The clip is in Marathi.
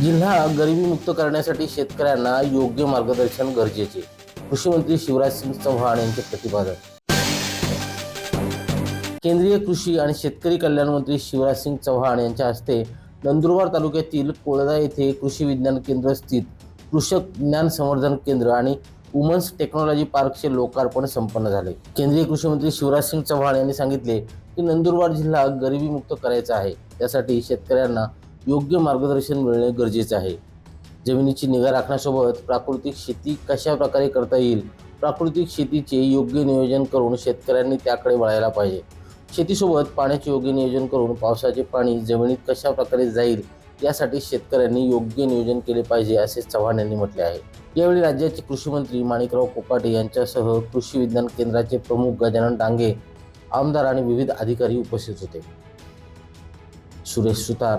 जिल्हा गरिबीमुक्त करण्यासाठी शेतकऱ्यांना योग्य मार्गदर्शन गरजेचे. कृषी मंत्री शिवराज सिंग चौहान यांचे प्रतिपादन. केंद्रीय कृषी आणि शेतकरी कल्याण मंत्री शिवराज सिंग चौहान यांच्या हस्ते नंदुरबार तालुक्यातील कोळदा येथे कृषी विज्ञान केंद्र स्थित कृषक ज्ञान संवर्धन केंद्र आणि वुमन्स टेक्नॉलॉजी पार्कचे लोकार्पण संपन्न झाले. केंद्रीय कृषी मंत्री शिवराज सिंग चौहान यांनी सांगितले की नंदुरबार जिल्हा गरिबीमुक्त करायचा आहे. त्यासाठी शेतकऱ्यांना योग्य मार्गदर्शन मिळणे गरजेचे आहे. जमिनीची निगा राखण्यासोबत प्राकृतिक शेती कशा प्रकारे करता येईल? प्राकृतिक शेतीचे योग्य नियोजन करून शेतकऱ्यांनी त्याकडे वळायला पाहिजे. शेतीसोबत पाण्याचे योग्य नियोजन करून पावसाचे पाणी जमिनीत कशा प्रकारे जाईल यासाठी शेतकऱ्यांनी योग्य नियोजन केले पाहिजे असे चव्हाण यांनी म्हटले आहे. यावेळी राज्याचे कृषी मंत्री माणिकराव कोकाटे यांच्यासह कृषी विज्ञान केंद्राचे प्रमुख गजानन डांगे आमदार आणि विविध अधिकारी उपस्थित होते. सुरेश सुतार